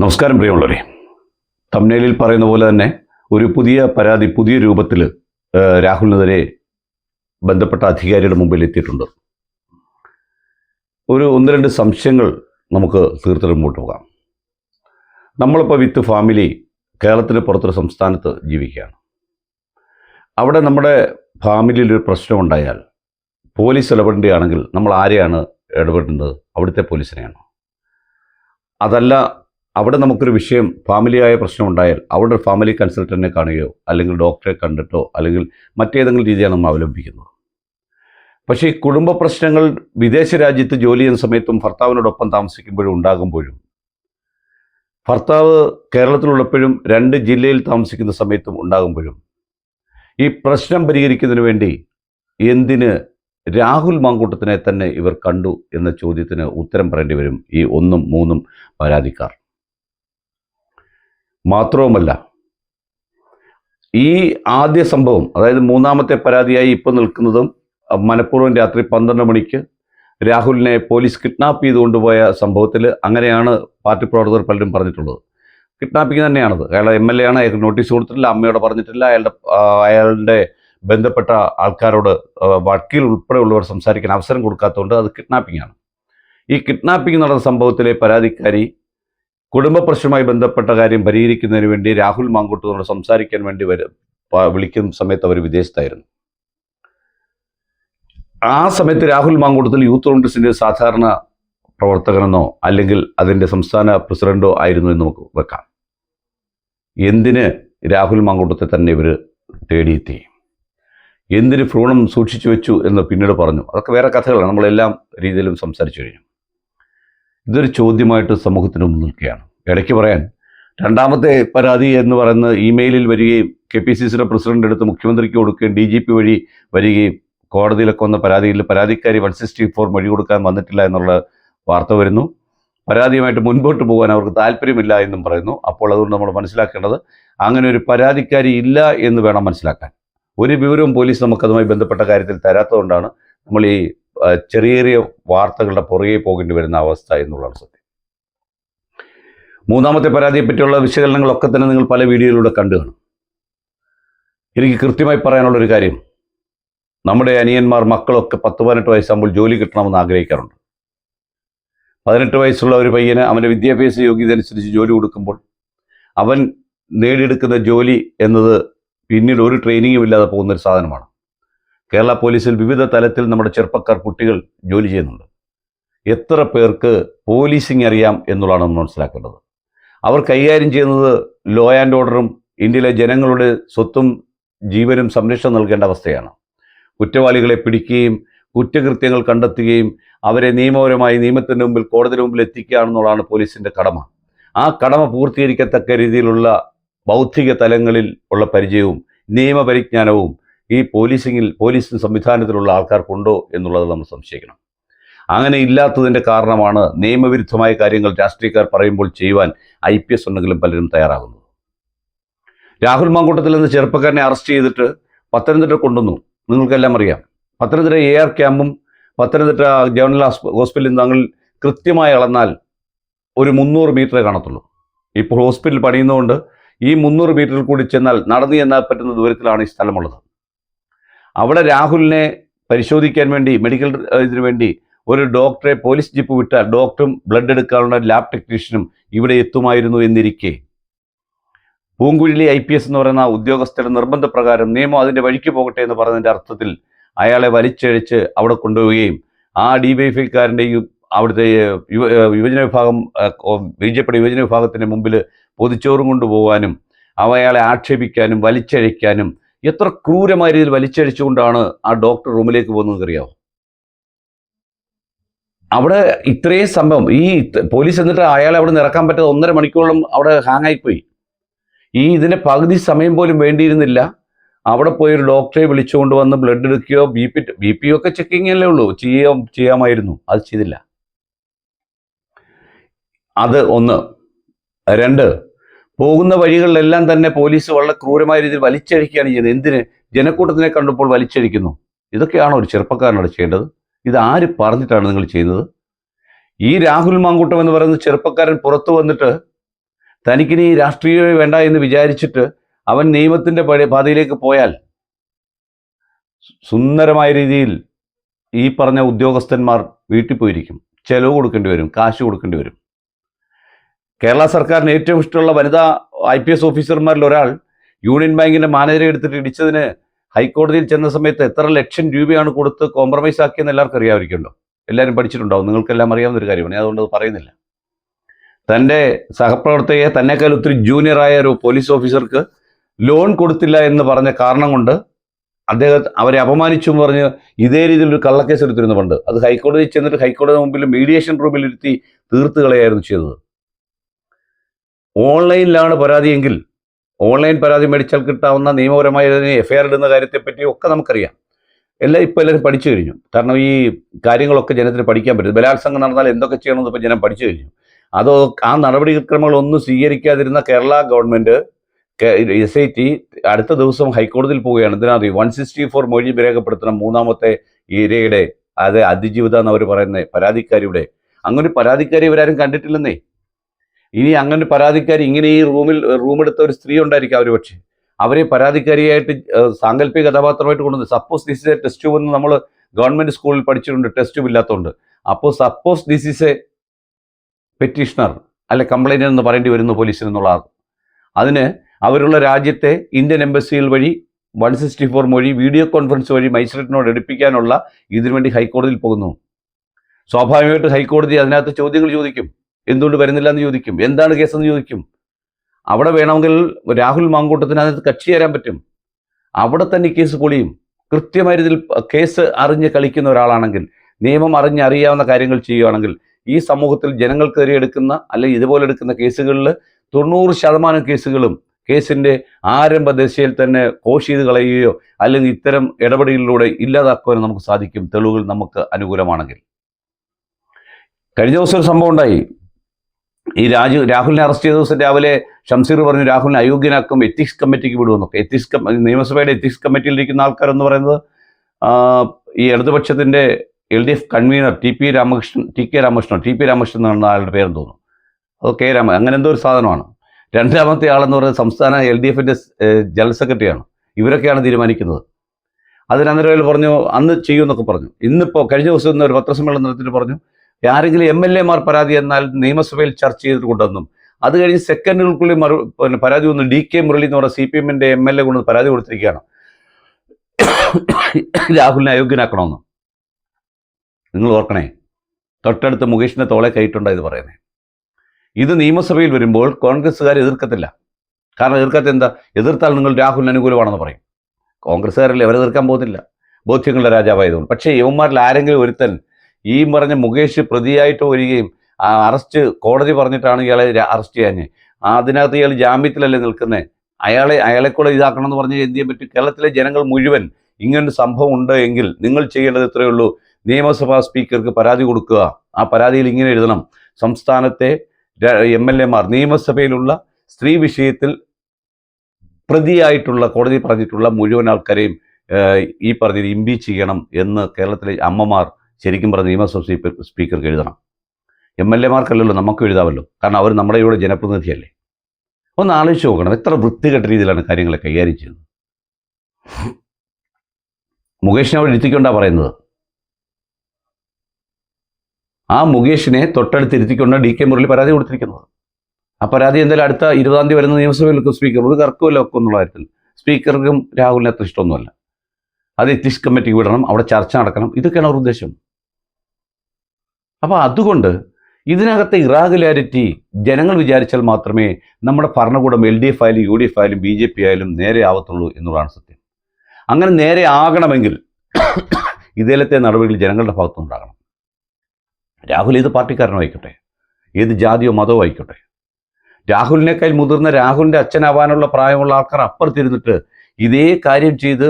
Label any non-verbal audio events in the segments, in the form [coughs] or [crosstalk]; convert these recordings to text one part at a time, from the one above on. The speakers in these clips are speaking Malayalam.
നമസ്കാരം പ്രിയമുള്ളവരെ. തമ്നയിലിൽ പറയുന്ന പോലെ തന്നെ ഒരു പുതിയ പരാതി പുതിയ രൂപത്തിൽ രാഹുലിനെതിരെ ബന്ധപ്പെട്ട അധികാരിയുടെ മുമ്പിൽ എത്തിയിട്ടുണ്ട്. ഒരു ഒന്ന് രണ്ട് സംശയങ്ങൾ നമുക്ക് തീർത്തിട്ട് മുമ്പോട്ട് പോകാം. നമ്മളിപ്പോൾ വിത്ത് ഫാമിലി കേരളത്തിന് പുറത്തൊരു സംസ്ഥാനത്ത് ജീവിക്കുകയാണ്. അവിടെ നമ്മുടെ ഫാമിലിയിൽ ഒരു പ്രശ്നമുണ്ടായാൽ പോലീസ് ഇടപെടേണ്ടതാണെങ്കിൽ നമ്മൾ ആരെയാണ് ഇടപെടേണ്ടത്? അവിടുത്തെ പോലീസിനെയാണ്. അതല്ല അവിടെ നമുക്കൊരു വിഷയം ഫാമിലിയായ പ്രശ്നം ഉണ്ടായാൽ അവിടെ ഒരു ഫാമിലി കൺസൾട്ടന്റിനെ കാണുകയോ അല്ലെങ്കിൽ ഡോക്ടറെ കണ്ടിട്ടോ അല്ലെങ്കിൽ മറ്റേതെങ്കിലും രീതിയാണ് നമ്മൾ അവലംബിക്കുന്നത്. പക്ഷേ ഈ കുടുംബ പ്രശ്നങ്ങൾ വിദേശ രാജ്യത്ത് ജോലി ചെയ്യുന്ന സമയത്തും ഭർത്താവിനോടൊപ്പം താമസിക്കുമ്പോഴും ഉണ്ടാകുമ്പോഴും ഭർത്താവ് കേരളത്തിലുള്ളപ്പോഴും രണ്ട് ജില്ലയിൽ താമസിക്കുന്ന സമയത്തും ഉണ്ടാകുമ്പോഴും ഈ പ്രശ്നം പരിഹരിക്കുന്നതിന് വേണ്ടി എന്തിന് രാഹുൽ മാങ്കൂട്ടത്തിനെ തന്നെ ഇവർ കണ്ടു എന്ന ചോദ്യത്തിന് ഉത്തരം പറയേണ്ടി വരും ഈ ഒന്നും മൂന്നും പരാതിക്കാർ. മാത്രവുമല്ല ഈ ആദ്യ സംഭവം അതായത് മൂന്നാമത്തെ പരാതിയായി ഇപ്പോൾ നിൽക്കുന്നതും മനഃപൂർവം രാത്രി പന്ത്രണ്ട് മണിക്ക് രാഹുലിനെ പോലീസ് കിഡ്നാപ്പ് ചെയ്ത് കൊണ്ടുപോയ സംഭവത്തിൽ അങ്ങനെയാണ് പാർട്ടി പ്രവർത്തകർ പലരും പറഞ്ഞിട്ടുള്ളത്. കിഡ്നാപ്പിംഗ് തന്നെയാണത്. അയാളെ എം എൽ എ ആണ് അയാൾക്ക് നോട്ടീസ് കൊടുത്തിട്ടില്ല അമ്മയോട് പറഞ്ഞിട്ടില്ല അയാളുടെ അയാളുടെ ബന്ധപ്പെട്ട ആൾക്കാരോട് വക്കീൽ ഉൾപ്പെടെയുള്ളവർ സംസാരിക്കാൻ അവസരം കൊടുക്കാത്തതുകൊണ്ട് അത് കിഡ്നാപ്പിംഗ് ആണ്. ഈ കിഡ്നാപ്പിംഗ് നടന്ന സംഭവത്തിലെ പരാതിക്കാരി കുടുംബ പ്രശ്നവുമായി ബന്ധപ്പെട്ട കാര്യം പരിഹരിക്കുന്നതിന് വേണ്ടി രാഹുൽ മാങ്കൂട്ടത്തോട് സംസാരിക്കാൻ വേണ്ടി വരും വിളിക്കുന്ന സമയത്ത് അവർ വിദേശത്തായിരുന്നു. ആ സമയത്ത് രാഹുൽ മാങ്കൂട്ടത്തിൽ യൂത്ത് കോൺഗ്രസിന്റെ സാധാരണ പ്രവർത്തകനെന്നോ അല്ലെങ്കിൽ അതിന്റെ സംസ്ഥാന പ്രസിഡന്റോ ആയിരുന്നു എന്ന് നമുക്ക് വെക്കാം. എന്തിന് രാഹുൽ മാങ്കൂട്ടത്തെ തന്നെ ഇവർ തേടിയെത്തി? എന്തിന് ഭ്രൂണം സൂക്ഷിച്ചു വെച്ചു എന്ന് പിന്നീട് പറഞ്ഞു? അതൊക്കെ വേറെ കഥകളാണ്. നമ്മളെല്ലാം രീതിയിലും സംസാരിച്ചു കഴിഞ്ഞു. ഇതൊരു ചോദ്യമായിട്ട് സമൂഹത്തിന് മുന്നിൽ നിൽക്കുകയാണ്. ഇടയ്ക്ക് പറയാൻ രണ്ടാമത്തെ പരാതി എന്ന് പറയുന്ന ഇമെയിലിൽ വരികയും കെ പി സി സിയുടെ പ്രസിഡന്റ് എടുത്ത് മുഖ്യമന്ത്രിക്ക് കൊടുക്കുകയും ഡി ജി പി വഴി വരികയും കോടതിയിലൊക്കെ വന്ന പരാതിയിൽ പരാതിക്കാരി വൺ സിക്സ്റ്റി ഫോർ വഴി കൊടുക്കാൻ വന്നിട്ടില്ല എന്നുള്ള വാർത്ത വരുന്നു. പരാതിയുമായിട്ട് മുൻപോട്ട് പോകാൻ അവർക്ക് താല്പര്യമില്ല എന്നും പറയുന്നു. അപ്പോൾ അതുകൊണ്ട് നമ്മൾ മനസ്സിലാക്കേണ്ടത് അങ്ങനെ ഒരു പരാതിക്കാരി ഇല്ല എന്ന് വേണം മനസ്സിലാക്കാൻ. ഒരു വിവരവും പോലീസ് നമുക്കതുമായി ബന്ധപ്പെട്ട കാര്യത്തിൽ തരാത്തതുകൊണ്ടാണ് നമ്മൾ ഈ ചെറിയ ചെറിയ വാർത്തകളുടെ പുറകെ പോകേണ്ടി വരുന്ന അവസ്ഥ എന്നുള്ളതാണ് സത്യം. മൂന്നാമത്തെ പരാതിയെ പറ്റിയുള്ള വിശകലനങ്ങളൊക്കെ തന്നെ നിങ്ങൾ പല വീഡിയോയിലൂടെ കണ്ടു കാണും. എനിക്ക് കൃത്യമായി പറയാനുള്ള ഒരു കാര്യം നമ്മുടെ അനിയന്മാർ മക്കളൊക്കെ പത്ത് പതിനെട്ട് വയസ്സാകുമ്പോൾ ജോലി കിട്ടണമെന്ന് ആഗ്രഹിക്കാറുണ്ട്. പതിനെട്ട് വയസ്സുള്ള ഒരു പയ്യന് അവന്റെ വിദ്യാഭ്യാസ യോഗ്യത അനുസരിച്ച് ജോലി കൊടുക്കുമ്പോൾ അവൻ നേടിയെടുക്കുന്ന ജോലി എന്നത് പിന്നീട് ഒരു ട്രെയിനിങ്ങും ഇല്ലാതെ പോകുന്ന ഒരു സാധനമാണ്. കേരള പോലീസിൽ വിവിധ തലത്തിൽ നമ്മുടെ ചെറുപ്പക്കാർ കുട്ടികൾ ജോലി ചെയ്യുന്നുണ്ട്. എത്ര പേർക്ക് പോലീസിങ് അറിയാം എന്നുള്ളതാണ് നമ്മൾ മനസ്സിലാക്കേണ്ടത്. അവർ കൈകാര്യം ചെയ്യുന്നത് ലോ ആൻഡ് ഓർഡറും ഇന്ത്യയിലെ ജനങ്ങളുടെ സ്വത്തും ജീവനും സംരക്ഷണം നൽകേണ്ട അവസ്ഥയാണ്. കുറ്റവാളികളെ പിടിക്കുകയും കുറ്റകൃത്യങ്ങൾ കണ്ടെത്തുകയും അവരെ നിയമപരമായി നിയമത്തിന്റെ മുമ്പിൽ കോടതിയുടെ മുമ്പിൽ എത്തിക്കുക എന്നുള്ളതാണ് പോലീസിന്റെ കടമ. ആ കടമ പൂർത്തീകരിക്കത്തക്ക രീതിയിലുള്ള ബൗദ്ധിക തലങ്ങളിൽ ഉള്ള പരിചയവും നിയമപരിജ്ഞാനവും ഈ പോലീസിങ്ങിൽ പോലീസിന് സംവിധാനത്തിലുള്ള ആൾക്കാർക്കുണ്ടോ എന്നുള്ളത് നമ്മൾ സംശയിക്കണം. അങ്ങനെ ഇല്ലാത്തതിന്റെ കാരണമാണ് നിയമവിരുദ്ധമായ കാര്യങ്ങൾ രാഷ്ട്രീയക്കാർ പറയുമ്പോൾ ചെയ്യുവാൻ ഐ പി എസ് ഉണ്ടെങ്കിലും പലരും തയ്യാറാകുന്നത്. രാഹുൽ മാങ്കൂട്ടത്തിൽ നിന്ന് ചെറുപ്പക്കാരനെ അറസ്റ്റ് ചെയ്തിട്ട് പത്തനംതിട്ട കൊണ്ടുവന്നു. നിങ്ങൾക്കെല്ലാം അറിയാം. പത്തനംതിട്ട എ ആർ ക്യാമ്പും പത്തനംതിട്ട ജനറൽ ഹോസ്പിറ്റലിൽ ഹോസ്പിറ്റലും തങ്ങൾ കൃത്യമായി അളന്നാൽ ഒരു മുന്നൂറ് മീറ്ററേ കാണത്തുള്ളൂ. ഇപ്പോൾ ഹോസ്പിറ്റൽ പണിയുന്നതുകൊണ്ട് ഈ മുന്നൂറ് മീറ്ററിൽ കൂടി ചെന്നാൽ നടന്നു ചെന്നാൽ പറ്റുന്ന ദൂരത്തിലാണ് ഈ സ്ഥലമുള്ളത്. അവിടെ രാഹുലിനെ പരിശോധിക്കാൻ വേണ്ടി മെഡിക്കൽ ഇതിനു വേണ്ടി ഒരു ഡോക്ടറെ പോലീസ് ജീപ്പ് വിട്ട ഡോക്ടറും ബ്ലഡ് എടുക്കാനുള്ള ലാബ് ടെക്നീഷ്യനും ഇവിടെ എത്തുമായിരുന്നു എന്നിരിക്കെ. പൂങ്കുഴിലി ഐ പി എസ് എന്ന് പറയുന്ന ഉദ്യോഗസ്ഥരുടെ നിർബന്ധപ്രകാരം നിയമം അതിന്റെ വഴിക്ക് പോകട്ടെ എന്ന് പറഞ്ഞതിന്റെ അർത്ഥത്തിൽ അയാളെ വലിച്ചഴിച്ച് അവിടെ കൊണ്ടുപോവുകയും ആ ഡി വൈ എഫ്ഐക്കാരന്റെയും അവിടുത്തെ യുവ യുവജന വിഭാഗം ബി ജെ പിയുടെ യുവജന വിഭാഗത്തിന്റെ മുമ്പിൽ പൊതിച്ചോറും കൊണ്ടുപോകാനും അവ അയാളെ ആക്ഷേപിക്കാനും വലിച്ചഴിക്കാനും എത്ര ക്രൂരമായ രീതിയിൽ വലിച്ചഴിച്ചുകൊണ്ടാണ് ആ ഡോക്ടർ റൂമിലേക്ക് പോകുന്നത് അറിയാമോ അവിടെ ഇത്രയും സംഭവം ഈ പോലീസ് എന്നിട്ട് അയാളെ അവിടെ നിറക്കാൻ പറ്റാതെ ഒന്നര മണിക്കൂറോളം അവിടെ ഹാങ് ആയിപ്പോയി ഈ ഇതിന്റെ പകുതി സമയം പോലും വേണ്ടിയിരുന്നില്ല. അവിടെ പോയി ഒരു ഡോക്ടറെ വിളിച്ചുകൊണ്ട് വന്ന് ബ്ലഡ് എടുക്കുകയോ ബി പി ബി പി ഒക്കെ ചെക്കിങ് അല്ലേ ഉള്ളൂ. ചെയ്യാം ചെയ്യാമായിരുന്നു. അത് ചെയ്തില്ല. അത് ഒന്ന് രണ്ട് പോകുന്ന വഴികളിലെല്ലാം തന്നെ പോലീസ് വളരെ ക്രൂരമായ രീതിയിൽ വലിച്ചഴിക്കുകയാണ് ചെയ്യുന്നത് എന്തിന്? ജനക്കൂട്ടത്തിനെ കണ്ടപ്പോൾ വലിച്ചഴിക്കുന്നു. ഇതൊക്കെയാണോ ഒരു ചെറുപ്പക്കാരനോട് ചെയ്യേണ്ടത്? ഇത് ആര് പറഞ്ഞിട്ടാണ് നിങ്ങൾ ചെയ്യുന്നത്? ഈ രാഹുൽ മാങ്കൂട്ടം എന്ന് പറയുന്ന ചെറുപ്പക്കാരൻ പുറത്തു വന്നിട്ട് തനിക്കിനി രാഷ്ട്രീയമേ വേണ്ട എന്ന് വിചാരിച്ചിട്ട് അവൻ നിയമത്തിന്റെ പാതയിലേക്ക് പോയാൽ സുന്ദരമായ രീതിയിൽ ഈ പറഞ്ഞ ഉദ്യോഗസ്ഥന്മാർ വീട്ടിൽ പോയിരിക്കും. ചെലവ് കൊടുക്കേണ്ടി വരും കാശ് കൊടുക്കേണ്ടി വരും. കേരള സർക്കാരിന് ഏറ്റവും ഇഷ്ടമുള്ള വനിതാ ഐ പി എസ് ഓഫീസർമാരിൽ ഒരാൾ യൂണിയൻ ബാങ്കിന്റെ മാനേജറെ എടുത്തിട്ട് ഇടിച്ചതിന് ഹൈക്കോടതിയിൽ ചെന്ന സമയത്ത് എത്ര ലക്ഷം രൂപയാണ് കൊടുത്ത് കോംപ്രമൈസ് ആക്കിയെന്ന് എല്ലാവർക്കും അറിയാമായിരിക്കുമല്ലോ. എല്ലാവരും പഠിച്ചിട്ടുണ്ടാവും. നിങ്ങൾക്കെല്ലാം അറിയാവുന്ന ഒരു കാര്യമാണ്. അതുകൊണ്ട് അത് പറയുന്നില്ല. തന്റെ സഹപ്രവർത്തകയെ തന്നെക്കാൾ ഒത്തിരി ജൂനിയറായ ഒരു പോലീസ് ഓഫീസർക്ക് ലോൺ കൊടുത്തില്ല എന്ന് പറഞ്ഞ കാരണം കൊണ്ട് അദ്ദേഹം അവരെ അപമാനിച്ചു എന്ന് പറഞ്ഞ് ഇതേ രീതിയിൽ ഒരു കള്ളക്കേസ് എടുത്തിരുന്നു പണ്ട്. അത് ഹൈക്കോടതിയിൽ ചെന്നിട്ട് ഹൈക്കോടതി മുമ്പിൽ മീഡിയേഷൻ റൂമിലിരുത്തി ഇരുത്തി തീർത്ത് കളയായിരുന്നു ചെയ്തത്. ഓൺലൈനിലാണ് പരാതിയെങ്കിൽ ഓൺലൈൻ പരാതി മേടിച്ചാൽ കിട്ടാവുന്ന നിയമപരമായ എഫ്ഐആർ ഇടുന്ന കാര്യത്തെപ്പറ്റി ഒക്കെ നമുക്കറിയാം. എല്ലാം ഇപ്പോൾ എല്ലാവരും പഠിച്ചു കഴിഞ്ഞു. കാരണം ഈ കാര്യങ്ങളൊക്കെ ജനത്തിന് പഠിക്കാൻ പറ്റും. ബലാത്സംഗം നടന്നാൽ എന്തൊക്കെ ചെയ്യണമെന്ന് ഇപ്പോൾ ജനം പഠിച്ചു കഴിഞ്ഞു. അതോ ആ നടപടിക്രമങ്ങളൊന്നും സ്വീകരിക്കാതിരുന്ന Kerala government S I T അടുത്ത ദിവസം ഹൈക്കോടതിയിൽ പോവുകയാണ്. ഇതിനകത്ത് വൺ സിക്സ്റ്റി ഫോർ മൊഴി രേഖപ്പെടുത്തണം മൂന്നാമത്തെ ഇരയുടെ അത് അതിജീവിത എന്ന് അവർ പറയുന്ന പരാതിക്കാരിയുടെ. അങ്ങനെ പരാതിക്കാരി ഇവരാരും കണ്ടിട്ടില്ലെന്നേ. ഇനി അങ്ങനെ പരാതിക്കാരി ഇങ്ങനെ ഈ റൂമിൽ റൂമെടുത്ത ഒരു സ്ത്രീ ഉണ്ടായിരിക്കും അവർ പക്ഷേ. അവരെ പരാതിക്കാരിയായിട്ട് സാങ്കല്പിക കഥാപാത്രമായിട്ട് കൊണ്ടുവന്ന് suppose this is a test tube എന്ന് നമ്മൾ ഗവൺമെന്റ് സ്കൂളിൽ പഠിച്ചിട്ടുണ്ട് ടെസ്റ്റ് ട്യൂബ് ഇല്ലാത്തതുകൊണ്ട് അപ്പോൾ suppose this is a petitioner അല്ലെ കംപ്ലൈന്റ് എന്ന് പറയേണ്ടി വരുന്നു പോലീസിൽ എന്നുള്ള അതിന് അവരുള്ള രാജ്യത്തെ ഇന്ത്യൻ എംബസിയിൽ വഴി വൺ സിക്സ്റ്റി ഫോർ വഴി വീഡിയോ കോൺഫറൻസ് വഴി മജിസ്ട്രേറ്റിനോട് എടുപ്പിക്കാനുള്ള ഇതിനുവേണ്ടി ഹൈക്കോടതിയിൽ പോകുന്നു. സ്വാഭാവികമായിട്ട് ഹൈക്കോടതി അതിനകത്ത് ചോദ്യങ്ങൾ ചോദിക്കും. എന്തുകൊണ്ട് വരുന്നില്ല എന്ന് ചോദിക്കും. എന്താണ് കേസെന്ന് ചോദിക്കും. അവിടെ വേണമെങ്കിൽ രാഹുൽ മാങ്കൂട്ടത്തിന് അതിനകത്ത് കക്ഷി ചേരാൻ പറ്റും. അവിടെ തന്നെ കേസ് പൊളിയും. കൃത്യമായ രീതിയിൽ കേസ് അറിഞ്ഞ് കളിക്കുന്ന ഒരാളാണെങ്കിൽ നിയമം അറിഞ്ഞ് അറിയാവുന്ന കാര്യങ്ങൾ ചെയ്യുകയാണെങ്കിൽ ഈ സമൂഹത്തിൽ ജനങ്ങൾക്കെതിരെ എടുക്കുന്ന അല്ലെങ്കിൽ ഇതുപോലെ എടുക്കുന്ന കേസുകളിൽ തൊണ്ണൂറ് ശതമാനം കേസുകളും കേസിന്റെ ആരംഭ ദശയിൽ തന്നെ കോഷ് ചെയ്ത് കളയുകയോ അല്ലെങ്കിൽ ഇത്തരം ഇടപെടലിലൂടെ ഇല്ലാതാക്കുവാനും നമുക്ക് സാധിക്കും. തെളിവുകൾ നമുക്ക് അനുകൂലമാണെങ്കിൽ. കഴിഞ്ഞ ദിവസം ഒരു സംഭവം ഉണ്ടായി. ഈ രാജു രാഹുലിനെ അറസ്റ്റ് ചെയ്ത ദിവസം രാവിലെ ഷംസീർ പറഞ്ഞു രാഹുലിനെ അയോഗ്യനാക്കും എത്തിക്സ് കമ്മിറ്റിക്ക് വിടുമെന്നൊക്കെ എത്തിക്സ് നിയമസഭയുടെ എത്തിക്സ് കമ്മിറ്റിയിലിരിക്കുന്ന ആൾക്കാരെന്ന് പറയുന്നത് ഈ ഇടതുപക്ഷത്തിന്റെ L D F convener T P Ramakrishnan T K Ramakrishnan T P Ramakrishnan എന്നാണ് ആളുടെ പേരെന്ന് തോന്നുന്നു. അത് കെ രാമ അങ്ങനെ എന്തോ ഒരു സാധനമാണ്. രണ്ടാമത്തെ ആളെന്ന് പറയുന്നത് സംസ്ഥാന എൽ ഡി എഫിന്റെ ജനറൽ സെക്രട്ടറിയാണ്. ഇവരൊക്കെയാണ് തീരുമാനിക്കുന്നത്. അതിന് പറഞ്ഞു അന്ന് ചെയ്യുമെന്നൊക്കെ പറഞ്ഞു. ഇന്നിപ്പോൾ കഴിഞ്ഞ ദിവസം ഒരു പത്രസമ്മേളനം നടത്തിയിട്ട് പറഞ്ഞു ആരെങ്കിലും എം എൽ എമാർ പരാതി എന്നാൽ നിയമസഭയിൽ ചർച്ച ചെയ്തിട്ടുണ്ടെന്നും അത് കഴിഞ്ഞ് സെക്കൻഡുകൾക്കുള്ളിൽ മറു പിന്നെ പരാതി വന്നു ഡി കെ മുരളി എന്ന് പറഞ്ഞ സി പി എമ്മിന്റെ എം എൽ എ കൊണ്ട് പരാതി കൊടുത്തിരിക്കുകയാണ്. രാഹുലിനെ അയോഗ്യനാക്കണമെന്ന്. നിങ്ങൾ ഓർക്കണേ തൊട്ടടുത്ത് മുകേഷിന്റെ തോളെ കൈയിട്ടുണ്ടോ ഇത് പറയുന്നത് ഇത് നിയമസഭയിൽ വരുമ്പോൾ കോൺഗ്രസ്സുകാർ എതിർക്കത്തില്ല. കാരണം എതിർക്കാത്ത എന്താ? എതിർത്താൽ നിങ്ങൾ രാഹുലിന് അനുകൂലമാണെന്ന് പറയും. കോൺഗ്രസ്സുകാരല്ലേ അവരെ എതിർക്കാൻ പോകുന്നില്ല. ബോധ്യങ്ങളുടെ രാജാവായതുകൊണ്ട്. പക്ഷേ യുവന്മാരിൽ ആരെങ്കിലും ഒരുത്തൻ ഈ പറഞ്ഞ മുകേഷ് പ്രതിയായിട്ട് വരികയും അറസ്റ്റ് കോടതി പറഞ്ഞിട്ടാണ് ഇയാളെ അറസ്റ്റ് ചെയ്യാൻ അതിനകത്ത് ഇയാൾ ജാമ്യത്തിലല്ലേ നിൽക്കുന്നത് അയാളെ അയാളെ കൂടെ ഇതാക്കണം എന്ന് പറഞ്ഞ് എന്ത് ചെയ്യാൻ പറ്റും? കേരളത്തിലെ ജനങ്ങൾ മുഴുവൻ ഇങ്ങനൊരു സംഭവം ഉണ്ട് എങ്കിൽ നിങ്ങൾ ചെയ്യേണ്ടത് ഇത്രയേ ഉള്ളൂ. നിയമസഭാ സ്പീക്കർക്ക് പരാതി കൊടുക്കുക. ആ പരാതിയിൽ ഇങ്ങനെ എഴുതണം. സംസ്ഥാനത്തെ എം എൽ എമാർ നിയമസഭയിലുള്ള സ്ത്രീ വിഷയത്തിൽ പ്രതിയായിട്ടുള്ള കോടതി പറഞ്ഞിട്ടുള്ള മുഴുവൻ ആൾക്കാരെയും ഈ പറഞ്ഞത് ഇമ്പീച്ച് ചെയ്യണം എന്ന് കേരളത്തിലെ അമ്മമാർ ശരിക്കും പറഞ്ഞ നിയമസഭ സ്പീക്കർ സ്പീക്കർക്ക് എഴുതണം. എം എൽ എമാർക്കല്ലല്ലോ നമുക്ക് എഴുതാമല്ലോ. കാരണം അവർ നമ്മുടെ ഇവിടെ ജനപ്രതിനിധിയല്ലേ. ഒന്ന് ആലോചിച്ച് നോക്കണം. എത്ര വൃത്തികെട്ട രീതിയിലാണ് കാര്യങ്ങളെ കൈകാര്യം ചെയ്യുന്നത്. മുകേഷിനെ അവിടെ ഇരുത്തിക്കൊണ്ടാ പറയുന്നത്. ആ മുകേഷിനെ തൊട്ടടുത്ത് ഇരുത്തിക്കൊണ്ട് ഡി കെ മുരളി പരാതി കൊടുത്തിരിക്കുന്നത്. ആ പരാതി എന്തായാലും അടുത്ത ഇരുപതാം തീയതി വരുന്ന നിയമസഭയിലൊക്കെ സ്പീക്കർ ഒരു തർക്കമല്ല ഒക്കെ എന്നുള്ള കാര്യത്തിൽ. സ്പീക്കർക്കും രാഹുലിന് അത്ര ഇഷ്ടമൊന്നുമല്ല. അത് എത്തിക്സ് കമ്മിറ്റിക്ക് വിടണം. അവിടെ ചർച്ച നടക്കണം. ഇതൊക്കെയാണ് അവർ ഉദ്ദേശം. അപ്പോൾ അതുകൊണ്ട് ഇതിനകത്തെ ഇറാഗുലാരിറ്റി ജനങ്ങൾ വിചാരിച്ചാൽ മാത്രമേ നമ്മുടെ ഭരണകൂടം എൽ ഡി എഫ് ആയാലും യു ഡി എഫ് ആയാലും ബി ജെ പി ആയാലും നേരെ ആവത്തുള്ളൂ എന്നുള്ളതാണ് സത്യം. അങ്ങനെ നേരെ ആകണമെങ്കിൽ [coughs] ഇതിലത്തെ നടപടികൾ ജനങ്ങളുടെ ഭാഗത്തുനിന്നുണ്ടാകണം രാഹുൽ ഏത് പാർട്ടിക്കാരനോ ആയിക്കോട്ടെ ഏത് ജാതിയോ മതമോ ആയിക്കോട്ടെ. രാഹുലിനേക്കാൾ മുതിർന്ന രാഹുലിന്റെ അച്ഛനാവാനുള്ള പ്രായമുള്ള ആൾക്കാർ അപ്പുറത്തിരുന്നിട്ട് ഇതേ കാര്യം ചെയ്ത്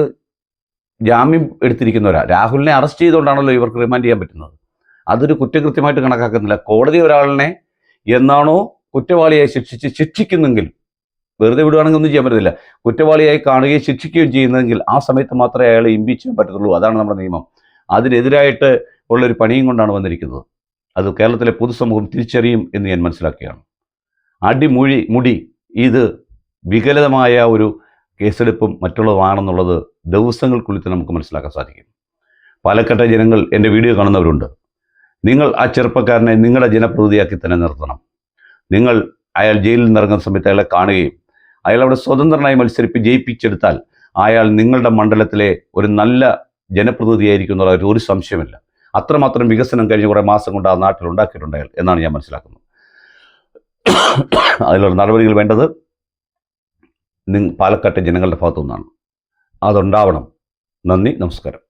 ജാമ്യം എടുത്തിരിക്കുന്നവരാ. രാഹുലിനെ അറസ്റ്റ് ചെയ്തുകൊണ്ടാണല്ലോ ഇവർക്ക് റിമാൻഡ് ചെയ്യാൻ പറ്റുന്നത്. അതൊരു കുറ്റകൃത്യമായിട്ട് കണക്കാക്കുന്നില്ല. കോടതി ഒരാളിനെ എന്നാണോ കുറ്റവാളിയായി ശിക്ഷിച്ച് ശിക്ഷിക്കുന്നെങ്കിൽ വെറുതെ വിടുവാണെങ്കിൽ ഒന്നും ചെയ്യാൻ പറ്റത്തില്ല. കുറ്റവാളിയായി കാണുകയും ശിക്ഷിക്കുകയും ചെയ്യുന്നതെങ്കിൽ ആ സമയത്ത് മാത്രമേ അയാളെ ഇമ്പീച്ച് ചെയ്യാൻ പറ്റത്തുള്ളൂ. അതാണ് നമ്മുടെ നിയമം. അതിനെതിരായിട്ട് ഉള്ളൊരു പണിയും കൊണ്ടാണ് വന്നിരിക്കുന്നത്. അത് കേരളത്തിലെ പൊതുസമൂഹം തിരിച്ചറിയും എന്ന് ഞാൻ മനസ്സിലാക്കുകയാണ്. അടിമുഴി മുടി ഇത് വികലമായ ഒരു കേസെടുപ്പും മറ്റുള്ളതാണെന്നുള്ളത് ദിവസങ്ങൾക്കുള്ളിൽ നമുക്ക് മനസ്സിലാക്കാൻ സാധിക്കും. പാലക്കാട്ടെ ജനങ്ങൾ എന്റെ വീഡിയോ കാണുന്നവരുണ്ട്. നിങ്ങൾ ആ ചെറുപ്പക്കാരനെ നിങ്ങളുടെ ജനപ്രതിനിധിയാക്കി തന്നെ നിർത്തണം. നിങ്ങൾ അയാൾ ജയിലിൽ നിന്നിറങ്ങുന്ന സമയത്ത് അയാളെ കാണുകയും അയാൾ അവിടെ സ്വതന്ത്രനായി മത്സരിപ്പ് ജയിപ്പിച്ചെടുത്താൽ അയാൾ നിങ്ങളുടെ മണ്ഡലത്തിലെ ഒരു നല്ല ജനപ്രതിനിധിയായിരിക്കും എന്നുള്ള ഒരു- സംശയമില്ല. അത്രമാത്രം വികസനം കഴിഞ്ഞ കുറേ മാസം കൊണ്ട് ആ നാട്ടിൽ ഉണ്ടാക്കിയിട്ടുണ്ട് എന്നാണ് ഞാൻ മനസ്സിലാക്കുന്നത്. അതിലൊരു നടപടികൾ വേണ്ടത് പാലക്കാട്ടെ ജനങ്ങളുടെ ഭാഗത്തു നിന്നാണ് അതുണ്ടാവണം. നന്ദി നമസ്കാരം.